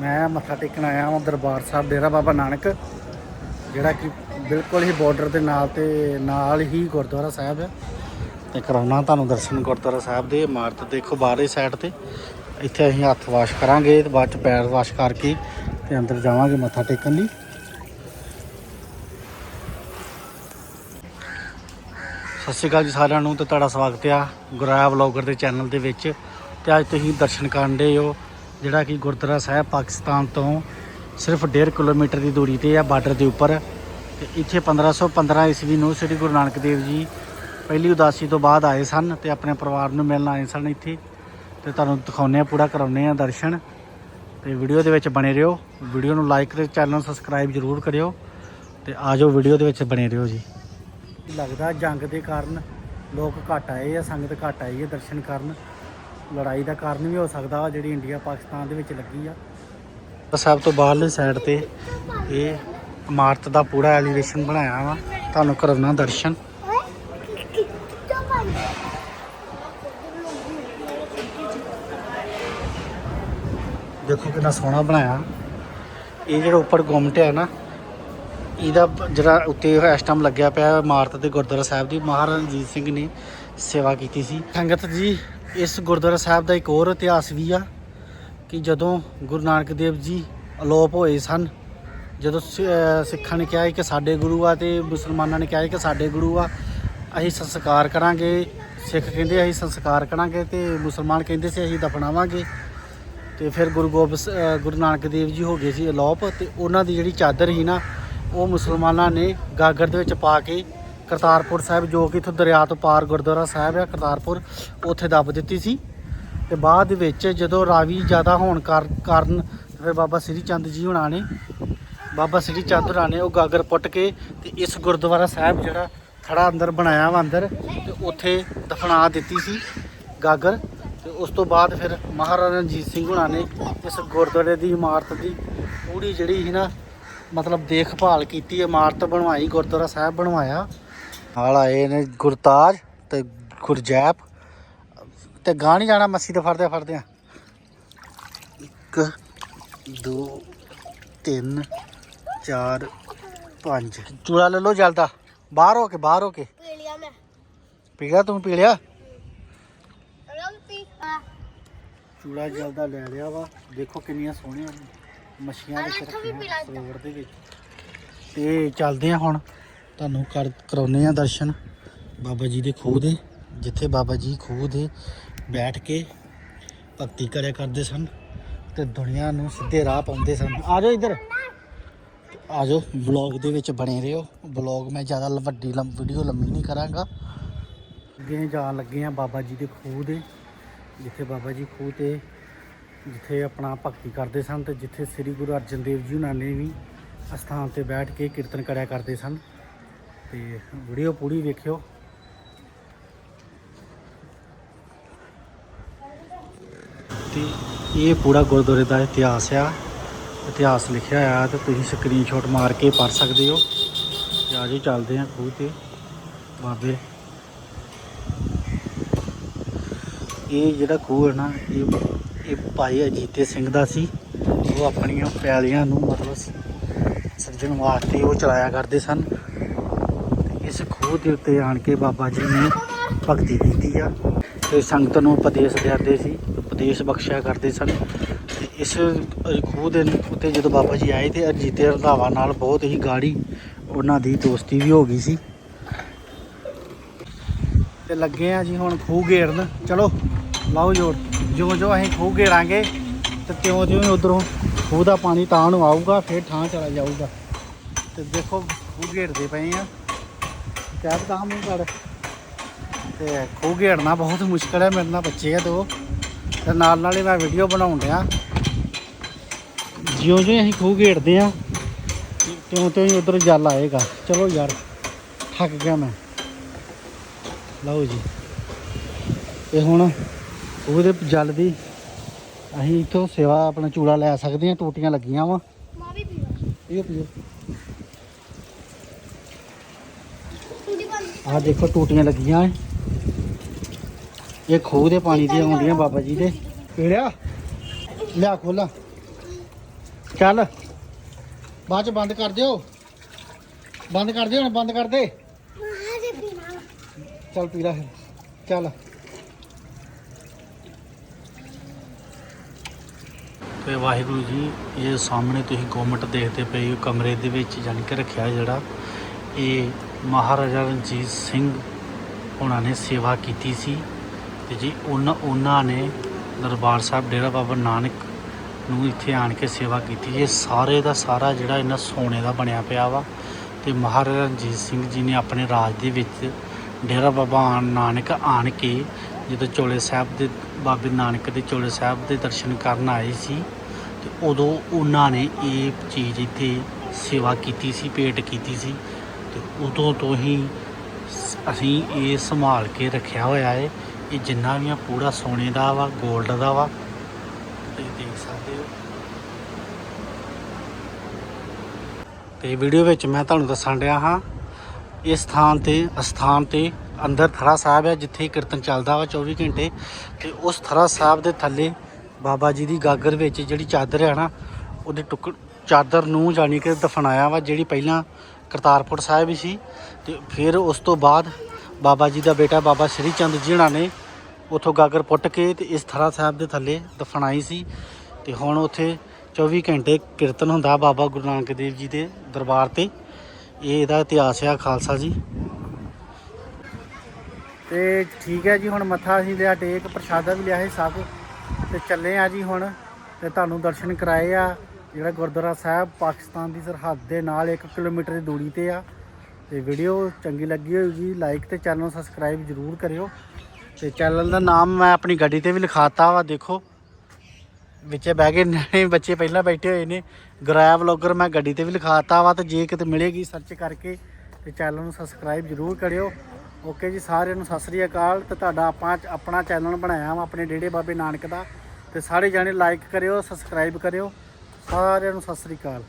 ਮੈਂ ਮੱਥਾ ਟੇਕਣ ਆਇਆ ਹਾਂ ਦਰਬਾਰ ਸਾਹਿਬ ਡੇਰਾ ਬਾਬਾ ਨਾਨਕ, ਜਿਹੜਾ ਕਿ ਬਿਲਕੁਲ ਹੀ ਬਾਰਡਰ ਦੇ ਨਾਲ ਤੇ ਨਾਲ ਹੀ ਗੁਰਦੁਆਰਾ ਸਾਹਿਬ ਹੈ। ਤੇ ਕਰਾਉਣਾ ਤੁਹਾਨੂੰ ਦਰਸ਼ਨ ਗੁਰਦੁਆਰਾ ਸਾਹਿਬ ਦੇ, ਇਮਾਰਤ ਦੇਖੋ ਬਾਹਰਲੀ ਸਾਈਡ ਤੇ। ਇੱਥੇ ਅਸੀਂ ਹੱਥ ਵਾਸ਼ ਕਰਾਂਗੇ, ਤੇ ਬਾਅਦ ਚ ਪੈਰ ਵਾਸ਼ ਕਰਕੇ ਤੇ ਅੰਦਰ ਜਾਵਾਂਗੇ ਮੱਥਾ ਟੇਕਣ ਲਈ। ਸਤਿ ਸ਼੍ਰੀ ਅਕਾਲ ਜੀ ਸਾਰਿਆਂ ਨੂੰ ਤੇ ਤੁਹਾਡਾ ਸਵਾਗਤ ਆ ਗੁਰਾਇਆ ਵਲੌਗਰ ਦੇ ਚੈਨਲ ਦੇ ਵਿੱਚ। ਤੇ ਅੱਜ ਤੁਸੀਂ ਦਰਸ਼ਨ ਕਰਨ ਦੇ ਹੋ। ਜਿਹੜਾ ਕਿ ਗੁਰਦੁਆਰਾ ਸਾਹਿਬ ਪਾਕਿਸਤਾਨ ਤੋਂ ਸਿਰਫ 1.5 ਕਿਲੋਮੀਟਰ ਦੀ ਦੂਰੀ ਤੇ ਆ ਬਾਰਡਰ ਦੇ ਉੱਪਰ। ਤੇ ਇੱਥੇ 1515 ਈਸਵੀ ਨੂੰ ਸ੍ਰੀ ਗੁਰੂ ਨਾਨਕ ਦੇਵ ਜੀ ਪਹਿਲੀ ਉਦਾਸੀ ਤੋਂ ਬਾਅਦ ਆਏ ਸਨ ਤੇ ਆਪਣੇ ਪਰਿਵਾਰ ਨੂੰ ਮਿਲਣ ਆਏ ਸਨ ਇੱਥੇ। ਤੇ ਤੁਹਾਨੂੰ ਦਿਖਾਉਂਦੇ ਆ ਪੂਰਾ ਕਰਾਉਂਦੇ ਆ ਦਰਸ਼ਨ। ਤੇ ਵੀਡੀਓ ਦੇ ਵਿੱਚ ਬਣੇ ਰਹੋ। ਵੀਡੀਓ ਨੂੰ ਲਾਈਕ ਤੇ ਚੈਨਲ ਨੂੰ ਸਬਸਕ੍ਰਾਈਬ ਜ਼ਰੂਰ ਕਰਿਓ। ਤੇ ਆਜੋ ਵੀਡੀਓ ਦੇ ਵਿੱਚ ਬਣੇ ਰਹੋ ਜੀ। ਲੱਗਦਾ ਜੰਗ ਦੇ ਕਾਰਨ ਲੋਕ ਘੱਟ ਆਏ ਆ ਸੰਗਤ ਘੱਟ ਆਈ ਹੈ ਦਰਸ਼ਨ ਕਰਨ। ਲੜਾਈ ਦਾ ਕਾਰਨ ਵੀ ਹੋ ਸਕਦਾ ਵਾ, ਜਿਹੜੀ ਇੰਡੀਆ ਪਾਕਿਸਤਾਨ ਦੇ ਵਿੱਚ ਲੱਗੀ ਆ। ਸਭ ਤੋਂ ਬਾਹਰਲੀ ਸਾਈਡ ਤੇ ਇਹ ਇਮਾਰਤ ਦਾ ਪੂਰਾ ਐਲੀਵੇਸ਼ਨ ਬਣਾਇਆ ਵਾ। ਤੁਹਾਨੂੰ ਕਰਾਉਣਾ ਦਰਸ਼ਨ। ਦੇਖੋ ਕਿੰਨਾ ਸੋਹਣਾ ਬਣਾਇਆ। ਇਹ ਜਿਹੜਾ ਉੱਪਰ ਗੁੰਮਟ ਹੈ ਨਾ ਇਹਦਾ ਜਿਹੜਾ ਉੱਤੇ ਇਸ ਟਾਈਮ ਲੱਗਿਆ ਪਿਆ ਇਮਾਰਤ ਦੇ ਗੁਰਦੁਆਰਾ ਸਾਹਿਬ ਦੀ, ਮਹਾਰਾਜਾ ਰਣਜੀਤ ਸਿੰਘ ਨੇ ਸੇਵਾ ਕੀਤੀ ਸੀ। ਸੰਗਤ ਜੀ, ਇਸ ਗੁਰਦੁਆਰਾ ਸਾਹਿਬ ਦਾ ਇੱਕ ਹੋਰ ਇਤਿਹਾਸ ਵੀ ਆ ਕਿ ਜਦੋਂ ਗੁਰੂ ਨਾਨਕ ਦੇਵ ਜੀ ਅਲੋਪ ਹੋਏ ਸਨ, ਜਦੋਂ ਸਿ- ਸਿੱਖਾਂ ਨੇ ਕਿਹਾ ਸੀ ਕਿ ਸਾਡੇ ਗੁਰੂ ਆ ਤੇ ਮੁਸਲਮਾਨਾਂ ਨੇ ਕਿਹਾ ਸੀ ਕਿ ਸਾਡੇ ਗੁਰੂ ਆ, ਅਸੀਂ ਸੰਸਕਾਰ ਕਰਾਂਗੇ। ਸਿੱਖ ਕਹਿੰਦੇ ਅਸੀਂ ਸੰਸਕਾਰ ਕਰਾਂਗੇ ਤੇ ਮੁਸਲਮਾਨ ਕਹਿੰਦੇ ਸੀ ਅਸੀਂ ਦਫਨਾਵਾਂਗੇ। ਤੇ ਫਿਰ ਗੁਰੂ ਗੋਬਿੰਦ ਗੁਰੂ ਨਾਨਕ ਦੇਵ ਜੀ ਹੋ ਗਏ ਸੀ ਅਲੋਪ ਤੇ ਉਹਨਾਂ ਦੀ ਜਿਹੜੀ ਚਾਦਰ ਸੀ ਨਾ ਉਹ ਮੁਸਲਮਾਨਾਂ ਨੇ ਗਾਗਰ ਦੇ ਵਿੱਚ ਪਾ ਕੇ ਕਰਤਾਰਪੁਰ ਸਾਹਿਬ, ਜੋ ਕਿ ਇੱਥੋਂ ਦਰਿਆ ਤੋਂ ਪਾਰ ਗੁਰਦੁਆਰਾ ਸਾਹਿਬ ਹੈ ਕਰਤਾਰਪੁਰ, ਉੱਥੇ ਦੱਬ ਦਿੱਤੀ ਸੀ। ਤੇ ਬਾਅਦ ਵਿੱਚ ਜਦੋਂ ਰਾਵੀ ਜ਼ਿਆਦਾ ਹੋਣ ਕਾਰਨ ਫਿਰ ਬਾਬਾ ਸ੍ਰੀ ਚੰਦ ਜੀ ਹੁਣਾਂ ਨੇ, ਬਾਬਾ ਸ੍ਰੀ ਚੰਦ ਹੁਣਾਂ ਨੇ ਉਹ ਗਾਗਰ ਪੁੱਟ ਕੇ ਤੇ ਇਸ ਗੁਰਦੁਆਰਾ ਸਾਹਿਬ ਜਿਹੜਾ ਥੜਾ ਅੰਦਰ ਬਣਾਇਆ ਵਾ ਅੰਦਰ, ਤੇ ਉੱਥੇ ਦਫਨਾ ਦਿੱਤੀ ਸੀ ਗਾਗਰ। ਤੇ ਉਸ ਤੋਂ ਬਾਅਦ ਫਿਰ ਮਹਾਰਾਜਾ ਰਣਜੀਤ ਸਿੰਘ ਹੁਣਾਂ ਨੇ ਇਸ ਗੁਰਦੁਆਰੇ ਦੀ ਇਮਾਰਤ ਦੀ ਪੂਰੀ ਜਿਹੜੀ ਸੀ ਨਾ ਮਤਲਬ ਦੇਖਭਾਲ ਕੀਤੀ ਇਮਾਰਤ ਬਣਵਾਈ ਗੁਰਦੁਆਰਾ ਸਾਹਿਬ ਬਣਵਾਇਆ। ਨਾਲ ਆਏ ਨੇ ਗੁਰਤਾਜ ਤੇ ਗੁਰਜੈਪ ਤੇ ਨਹੀਂ ਜਾਣਾ ਮੱਸੀ ਤੇ ਫੜਦੇ ਫੜਦੇ ਆ ਇੱਕ ਦੋ ਤਿੰਨ ਚਾਰ ਪੰਜ। ਚੂੜਾ ਲੈ ਲਓ ਜਲਦਾ। ਬਾਹਰ ਹੋ ਕੇ ਬਾਹਰ ਹੋ ਕੇ। ਪੀ ਲਿਆ ਮੈਂ। ਪੀ ਗਿਆ ਤੂੰ ਪੀ ਲਿਆ ਚੂੜਾ ਜਲਦਾ ਲੈ ਲਿਆ ਵਾ। ਦੇਖੋ ਕਿੰਨੀਆਂ ਸੋਹਣੀਆਂ ਮੱਛੀਆਂ ਵਿੱਚ ਰੱਖੀਆਂ ਸਰੋਵਰ ਦੇ ਵਿੱਚ। ਤੇ ਚੱਲਦੇ ਆ ਹੁਣ। ਤੁਹਾਨੂੰ ਕਰ ਕਰਾਉਨੇ ਆ ਦਰਸ਼ਨ। ਬਾਬਾ ਜੀ ਦੇ ਖੂਹ ਦੇ ਜਿੱਥੇ ਬਾਬਾ ਜੀ ਖੂਹ ਦੇ ਬੈਠ ਕੇ ਭਗਤੀ ਕਰਿਆ ਕਰਦੇ ਸਨ ਤੇ ਦੁਨੀਆ ਨੂੰ ਸਿੱਧੇ ਰਾਹ ਪਾਉਂਦੇ ਸਨ। ਆ ਜਾਓ ਇੱਧਰ। ਆ ਜਾਓ। ਵਲੌਗ ਦੇ ਵਿੱਚ ਬਣੇ ਰਹੋ। ਵਲੌਗ ਮੈਂ ਜ਼ਿਆਦਾ ਵੱਡੀ ਲੰਮ ਵੀਡੀਓ ਲੰਮੀ ਨਹੀਂ ਕਰਾਂਗਾ। ਅੱਗੇ ਜਾਣ ਲੱਗੇ ਆ ਬਾਬਾ ਜੀ ਦੇ ਖੂਹ ਦੇ ਜਿੱਥੇ ਬਾਬਾ ਜੀ ਖੂਹ ਤੇ ਜਿੱਥੇ ਆਪਣਾ ਭਗਤੀ ਕਰਦੇ ਸਨ ਤੇ ਜਿੱਥੇ ਸ੍ਰੀ ਗੁਰੂ ਅਰਜਨ ਦੇਵ ਜੀ ਉਹਨਾਂ ਨੇ ਵੀ ਅਸਥਾਨ ਤੇ ਬੈਠ ਕੇ ਕੀਰਤਨ ਕਰਿਆ ਕਰਦੇ ਸਨ। ਤੇ ਵੀਡੀਓ ਪੂਰੀ ਵੇਖਿਓ। ਤੇ ਇਹ ਪੂਰਾ ਗੁਰਦੁਆਰੇ ਦਾ ਇਤਿਹਾਸ ਆ। ਇਤਿਹਾਸ ਲਿਖਿਆ ਹੋਇਆ ਤੇ ਤੁਸੀਂ ਸਕਰੀਨਸ਼ਾਟ ਮਾਰ ਕੇ ਪੜ੍ਹ ਸਕਦੇ ਹੋ। ਤੇ ਆਜੋ ਚੱਲਦੇ ਆ ਖੂਹ ਤੇ। ਬਾਬੇ। ਇਹ ਜਿਹੜਾ ਖੂਹ ਹੈ ਨਾ, ਇਹ ਇਹ ਭਾਈ ਅਜੀਤੇ ਸਿੰਘ ਦਾ ਸੀ। ਉਹ ਆਪਣੀਆਂ ਪੈਲੀਆਂ ਨੂੰ ਮਤਲਬ ਸਿਰਜਣ ਵਾਸਤੇ ਉਹ ਚਲਾਇਆ ਕਰਦੇ ਸਨ। ਤੇ ਇਸ ਖੂਹ ਦੇ ਉੱਤੇ ਆਣ ਕੇ ਬਾਬਾ ਜੀ ਨੇ ਭਗਤੀ ਕੀਤੀ ਆ। ਤੇ ਸੰਗਤ ਨੂੰ ਉਪਦੇਸ਼ ਦਿੰਦੇ ਸੀ, ਉਪਦੇਸ਼ ਬਖਸ਼ਿਆ ਕਰਦੇ ਸਨ। ਤੇ ਇਸ ਖੂਹ ਦੇ ਉੱਤੇ ਜਦੋਂ ਬਾਬਾ ਜੀ ਆਏ ਤੇ ਅਜੀਤੇ ਰੰਧਾਵਾ ਨਾਲ ਬਹੁਤ ਹੀ ਗਾੜੀ ਉਹਨਾਂ ਦੀ ਦੋਸਤੀ ਵੀ ਹੋ ਗਈ ਸੀ। ਤੇ ਲੱਗੇ ਆ ਜੀ ਹੁਣ ਖੂਹ ਘੇਰਨ। ਚਲੋ। ਲਾਓ ਜੋੜ ਜਿਉਂ ਜਿਉਂ ਅਸੀਂ ਖੂਹ ਘੇਰਾਂਗੇ ਤੇ ਤਿਉਂ ਤਿਉਂ ਉਧਰੋਂ ਖੂਹ ਦਾ ਪਾਣੀ ਤਾਂ ਨੂੰ ਆਊਗਾ, ਫਿਰ ਥਾਂ ਚਲਾ ਜਾਊਗਾ। ਤੇ ਦੇਖੋ, ਖੂਹ ਘੇਰਦੇ ਪਏ ਆ। ਕਹਿ ਤਾਂ ਮੂੰਹ ਕਰ ਤੇ ਖੂਹ ਘੇਰਨਾ ਬਹੁਤ ਮੁਸ਼ਕਲ ਹੈ, ਮੇਰੇ ਨਾਲ ਬੱਚੇ ਆ ਦੋ। ਤੇ ਨਾਲ ਨਾਲ ਹੀ ਮੈਂ ਵੀਡੀਓ ਬਣਾਉਣ ਡਿਆ। ਜਿਉਂ ਜਿਉਂ ਅਸੀਂ ਖੂਹ ਘੇਰਦੇ ਆ, ਤਿਉਂ ਤਿਉਂ ਹੀ ਉਧਰ ਜਲ ਆਏਗਾ। ਚਲੋ ਯਾਰ, ਥੱਕ ਗਿਆ ਮੈਂ। ਲਓ ਜੀ। ਇਹ ਹੁਣ ਉਹਦੇ ਜਲ ਦੀ। ਅਸੀਂ ਇੱਥੋਂ ਸੇਵਾ ਆਪਣਾ ਚੂੜਾ ਲੈ ਸਕਦੇ ਹਾਂ ਟੂਟੀਆਂ ਲੱਗੀਆਂ ਵਾ। ਮਾਂ ਵੀ ਇਹ ਪੀਓ ਆਹ ਦੇਖੋ ਟੂਟੀਆਂ ਲੱਗੀਆਂ ਐ। ਇਹ ਖੂਹ ਦੇ ਪਾਣੀ ਦੀਆਂ ਆਉਂਦੀਆਂ ਬਾਬਾ ਜੀ ਦੇ। ਪੀੜਿਆ ਲਿਆ ਖੋਲਾ ਚੱਲ। ਬਾਅਦ ਚ ਬੰਦ ਕਰ ਦਿਓ। ਬੰਦ ਕਰ ਦਿਓ ਹੁਣ ਬੰਦ ਕਰ ਦੇ। ਚੱਲ ਪੀ ਲੈ ਫਿਰ। ਚੱਲ। ਤੇ ਵਾਹਿਗੁਰੂ ਜੀ, ਇਹ ਸਾਹਮਣੇ ਤੁਸੀਂ ਗੋਮਟ ਦੇਖਦੇ ਪਏ ਹੋ, ਕਮਰੇ ਦੇ ਵਿੱਚ ਜਾਣੀ ਕਿ ਰੱਖਿਆ ਜਿਹੜਾ। ਇਹ ਮਹਾਰਾਜਾ ਰਣਜੀਤ ਸਿੰਘ ਉਹਨਾਂ ਨੇ ਸੇਵਾ ਕੀਤੀ ਸੀ ਤੇ ਜੀ ਉਹਨਾਂ ਉਹਨਾਂ ਨੇ ਦਰਬਾਰ ਸਾਹਿਬ ਡੇਰਾ ਬਾਬਾ ਨਾਨਕ ਨੂੰ ਇੱਥੇ ਆਣ ਕੇ ਸੇਵਾ ਕੀਤੀ। ਇਹ ਸਾਰੇ ਦਾ ਸਾਰਾ ਜਿਹੜਾ ਇਹਨਾਂ ਸੋਨੇ ਦਾ ਬਣਿਆ ਪਿਆ ਵਾ ਤੇ ਮਹਾਰਾਜਾ ਰਣਜੀਤ ਸਿੰਘ ਜੀ ਨੇ ਆਪਣੇ ਰਾਜ ਦੇ ਵਿੱਚ ਡੇਰਾ ਬਾਬਾ ਆਣ- ਨਾਨਕ ਆਣ ਕੇ ਜਦੋਂ ਚੋਲੇ ਸਾਹਿਬ ਦੇ, ਬਾਬੇ ਨਾਨਕ ਦੇ ਚੋਲੇ ਸਾਹਿਬ ਦੇ ਦਰਸ਼ਨ ਕਰਨ ਆਏ ਸੀ ਤੇ ਉਦੋਂ ਉਹਨਾਂ ਨੇ ਇਹ ਚੀਜ਼ ਇੱਥੇ ਸੇਵਾ ਕੀਤੀ ਸੀ, ਭੇਟ ਕੀਤੀ ਸੀ ਤੇ ਉਦੋਂ ਤੋਂ ਹੀ ਅਸੀਂ ਇਹ ਸੰਭਾਲ ਕੇ ਰੱਖਿਆ ਹੋਇਆ ਹੈ ਇਹ ਜਿੰਨਾ ਵੀ ਆ, ਪੂਰਾ ਸੋਨੇ ਦਾ ਵਾ 골ਡ ਦਾ ਵਾ। ਤੁਸੀਂ ਦੇਖ ਸਕਦੇ ਹੋ। ਤੇ ਵੀਡੀਓ ਵਿੱਚ ਮੈਂ ਤੁਹਾਨੂੰ ਦੱਸਣ ਰਿਹਾ ਹਾਂ, ਇਸ ਸਥਾਨ ਤੇ ਅਸਥਾਨ ਤੇ ਅੰਦਰ ਥਰਾ ਸਾਹਿਬ ਹੈ ਜਿੱਥੇ ਕੀਰਤਨ ਚੱਲਦਾ ਵਾ 24 ਘੰਟੇ। ਤੇ ਉਸ ਥਰਾ ਸਾਹਿਬ ਦੇ ਥੱਲੇ ਬਾਬਾ ਜੀ ਦੀ ਗਾਗਰ ਵਿੱਚ ਜਿਹੜੀ ਚਾਦਰ ਹੈ ਨਾ, ਉਹਦੇ ਟੁਕੜ ਚਾਦਰ ਨੂੰ ਜਾਣੀ ਕਿ ਦਫਨਾਇਆ ਵਾ, ਜਿਹੜੀ ਪਹਿਲਾਂ ਕਰਤਾਰਪੁਰ ਸਾਹਿਬ ਸੀ। ਤੇ ਫਿਰ ਉਸ ਤੋਂ ਬਾਅਦ ਬਾਬਾ ਜੀ ਦਾ ਬੇਟਾ ਬਾਬਾ ਸ੍ਰੀ ਚੰਦ ਜੀਣਾ ਨੇ ਉਥੋਂ ਗਾਗਰ ਪੁੱਟ ਕੇ ਤੇ ਇਸ ਥਰਾ ਸਾਹਿਬ ਦੇ ਥੱਲੇ ਦਫਨਾਈ ਸੀ। ਤੇ ਹੁਣ ਉੱਥੇ 24 ਘੰਟੇ ਕੀਰਤਨ ਹੁੰਦਾ ਬਾਬਾ ਗੁਰੂ ਨਾਨਕ ਦੇਵ ਜੀ ਦੇ ਦਰਬਾਰ ਤੇ। ਇਹ ਇਹਦਾ ਇਤਿਹਾਸ ਆ, ਖਾਲਸਾ ਜੀ। ਤੇ ਠੀਕ ਹੈ ਜੀ, ਹੁਣ ਮੱਥਾ ਅਸੀਂ ਲਿਆ, ਟੇਕ, ਪ੍ਰਸ਼ਾਦਾ ਵੀ ਲਿਆ ਹੈ ਸਭ। ਤੇ ਚੱਲੇ ਆ ਜੀ ਹੁਣ ਤੇ ਤੁਹਾਨੂੰ ਦਰਸ਼ਨ ਕਰਾਏ ਆ। ਜਿਹੜਾ ਗੁਰਦੁਆਰਾ ਸਾਹਿਬ ਪਾਕਿਸਤਾਨ ਦੀ ਸਰਹੱਦ ਦੇ ਨਾਲ 1 ਕਿਲੋਮੀਟਰ ਦੀ ਦੂਰੀ ਤੇ ਆ। ਤੇ ਵੀਡੀਓ ਚੰਗੀ ਲੱਗੀ ਹੋਊਗੀ ਲਾਈਕ ਤੇ ਚੈਨਲ ਨੂੰ ਸਬਸਕ੍ਰਾਈਬ ਜਰੂਰ ਕਰਿਓ। ਤੇ ਚੈਨਲ ਦਾ ਨਾਮ ਮੈਂ ਆਪਣੀ ਗੱਡੀ ਤੇ ਵੀ ਲਿਖਾਤਾ ਵਾ, ਦੇਖੋ। ਵਿੱਚੇ ਬਹਿ ਕੇ ਨਿਆਣੇ ਬੱਚੇ ਪਹਿਲਾਂ ਬੈਠੇ ਹੋਏ ਨੇ। ਗਰਾਇਆ ਵਲੌਗਰ ਮੈਂ ਗੱਡੀ ਤੇ ਵੀ ਲਿਖਾਤਾ ਵਾ, ਤੇ ਜੇ ਕਿਤੇ ਮਿਲੇਗੀ ਸਰਚ ਕਰਕੇ, ਤੇ ਚੈਨਲ ਨੂੰ ਸਬਸਕ੍ਰਾਈਬ ਜਰੂਰ ਕਰਿਓ। ਓਕੇ ਜੀ, ਸਾਰਿਆਂ ਨੂੰ ਸਤਿ ਸ੍ਰੀ ਅਕਾਲ। ਤੇ ਤੁਹਾਡਾ ਆਪਾਂ ਆਪਣਾ ਚੈਨਲ ਬਣਾਇਆ ਵਾ, ਆਪਣੇ ਡੇੜੇ ਬਾਬੇ ਨਾਨਕ ਦਾ। ਤੇ ਸਾਰੇ ਜਾਣੇ ਲਾਈਕ ਕਰਿਓ ਸਬਸਕ੍ਰਾਈਬ ਕਰਿਓ। ਸਾਰਿਆਂ ਨੂੰ ਸਤਿ ਸ੍ਰੀ ਅਕਾਲ।